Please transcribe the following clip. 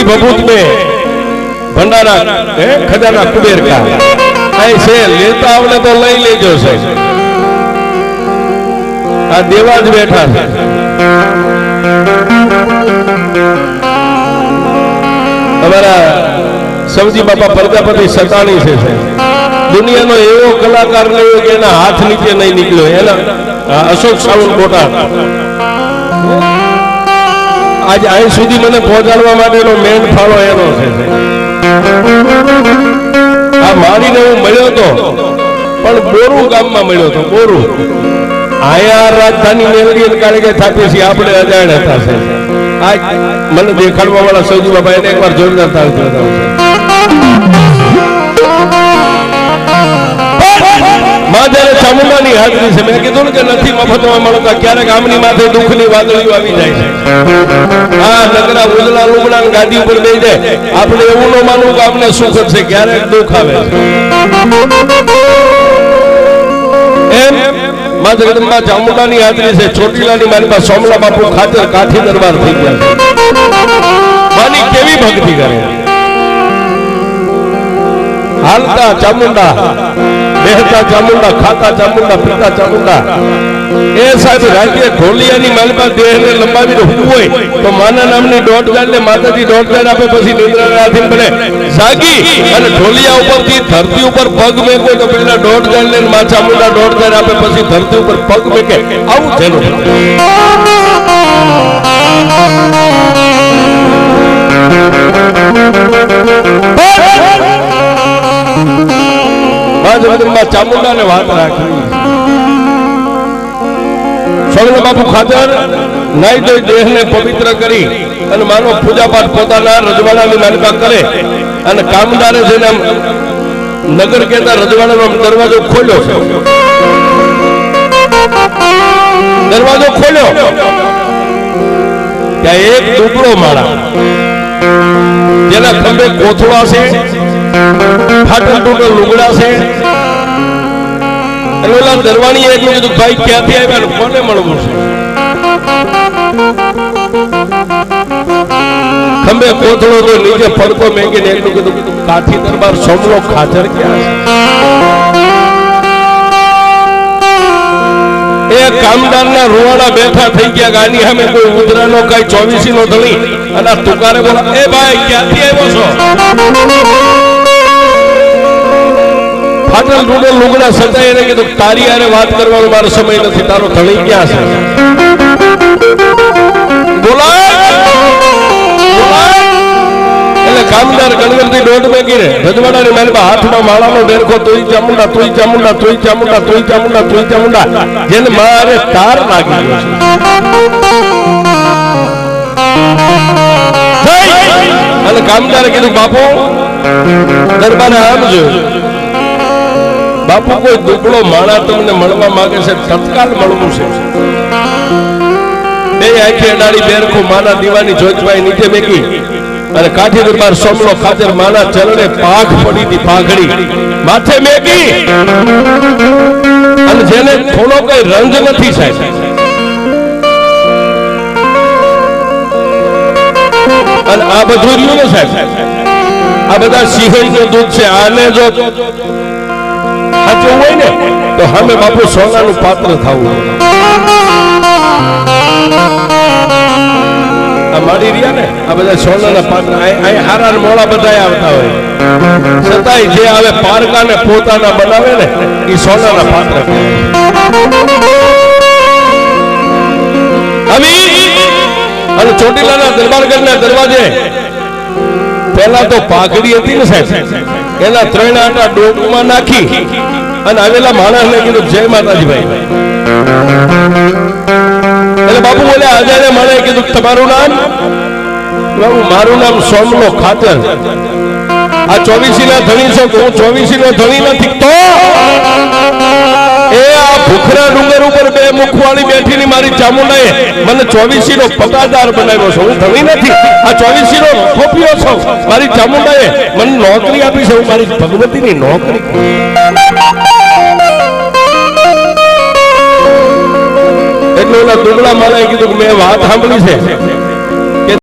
ઈ ભભૂત બે ભંડારા, હે, ખજાના કુબેર કા આ છે, લેતા આવને તો લઈ લેજો સાહેબ આ દેવા જ બેઠા છે. અમારા સવજી બાપા પ્રજાપતિ સતાણી છે દુનિયાનો એવો કલાકાર લેવો કે એના હાથ નીચે નહીં નીકળ્યો એના અશોક સાવંત બોટાદ. આજ અહીં સુધી મને પહોંચાડવા માટેનો મેન ફાળો એનો છે. આ મારીને હું મળ્યો તો, પણ બોરુ ગામમાં મળ્યો તો, બોરુ. આયા રાજધાની મેળવી કારણ કારણે થાપી છે આપણે અજાણ હતા છે. આજ મને દેખાડવા વાળા સૌજી બાબા એને એકવાર જોરદાર થાય બજાવો છે ની જ્યારે હાજરી છે. મેં કીધું કે નથી મફતમાં મળતા, ક્યારેક આમની માથે દુઃખની વાદળીઓ આવી જાય છે. આ નગરા ઉજળા લુગડા ગાદી ઉપર બેસી. જાય આપણે એવું ન માનવું કે આપણે સુખ છે, ક્યારેક દુઃખ આવે એમ માં જગદંબા ચામુંડાની હાજરી છે, ચોટીલાની મારી પાસે સોમલા બાપુ ખાતર કાઠી દરબાર થઈ ગયા માની કેવી ભક્તિ કરે. હાલતા ચામુંડા બેહતા ચામુંડા, ખાતા ચામુંડા, પીતા ચામુંડા. એ સાહેબ રાજ્ય ઢોલિયાની માલપા દેહને લંબાવી રહું હોય, તો માના નામની દોઢ ગાંઠ ને માતાજી દોઢ ગાંઠ આપે પછી નિદ્રાથી બને. જાગી અને ઢોલિયા ઉપરથી ધરતી ઉપર પગ મેકો તો પહેલા દોઢ ગાંડને મા ચામુંડા દોઢ ગાંઠ આપે પછી ધરતી ઉપર પગ મેકે. આવું થયેલું મા ચામુંડા ને વાત રાખી. સ્વર્ણ બાપુ ખાતર, નાઈ દેહ ને પવિત્ર કરી અને માનો પૂજાપાઠ પોતાના રજવાડાની માલિકા કરે અને કામદારે જઈને નગર કહેતા રજવાડાનો દરવાજો ખોલ્યો. દરવાજો ખોલ્યો. ત્યાં એક દુબળો માળા. જેના ખંભે કોથળા છે ફાટલ તૂટલ લુગડા છે ઓલા દરવાણીએ એટલું કીધું ભાઈ ક્યાંથી આવ્યા કોને મળવું છે? ખંભે કોથળો તો નીચે પડકો મેકીને એટલું કીધું કાઠી દરબાર સોમલો ખાચર ક્યાં છે? એ કામદારના રૂવાડા બેઠા થઈ ગયા ગાની સામે કોઈ ઉધરાનો કઈ ચોવીસી નો ધણી અને તુકારે બોલા, એ ભાઈ, ક્યાંથી આવ્યો છો? ફાટલ રૂડો લુગડા સજાય એને કીધું, તારી આને વાત કરવાનો મારો સમય નથી, તારો ધણી ક્યાં છે? હાથમાં માળાનો ડેરખો તોય ચામુંડા તોય ચામુંડા, તોય તોય ચામુંડા તોય ચામુંડા. જેને મારે તાર લાગી ગયો છે. અને કામદારે કીધું, બાપુ, દરબારે આમ જોયું બાપુ, કોઈ દુબળો માણા તમને મળવા માંગે છે? તત્કાલ મળવું છે. બે આંખી અડાડી બેરખું માના દીવાની જોજભાઈ નીચે મેકી અને કાઠી દરબાર સોમલો ખાતર માના ચરણે પાઘ પડી હતી પાઘડી માથે મેકી. અને જેને થોડો કઈ રંગ નથી સાહેબ. અને આ બધું જ ને સાહેબ. આ બધા સિંહણનું દૂધ છે. આને જો સાચું હોય ને, તો અમે બાપુ સોનાનું પાત્ર થવું. આ રહ્યા ને, આ બધા સોનાના પાત્ર. અહીં હારા મોડા બધા આવતા હોય. છતાંય જે આવે પારકા ને પોતાના બનાવે ને એ સોનાના પાત્ર અને ચોટીલાના દરબારગઢના દરવાજે પહેલા તો પાઘડી હતી ને સાહેબ, એના ત્રણ આટા ડોકમાં નાખી અને આવેલા માણસને કીધું, જય માતાજી ભાઈ એટલે બાપુ બોલે, આજાને મને કીધું, તમારું નામ? મારું નામ સોમનો ખાતર. આ ચોવીસી ના ધણી છે હું ચોવીસી નો ધણી નથી. તો? ભૂખરા ડુંગર ઉપર બે મુખવાળી બેઠીની મારી ચામુંડાએ મને ચોવીસી નો પગાદાર બનાવ્યો છે. હું ધણી નથી. આ ચોવીસી નો ખોપ્યો છું. મારી ચામુંડાએ મને નોકરી આપી છે. હું મારી ભગવતીની નોકરી એટલે ઓલા દુબળા મારા કીધું મેં વાત સાંભળી છે.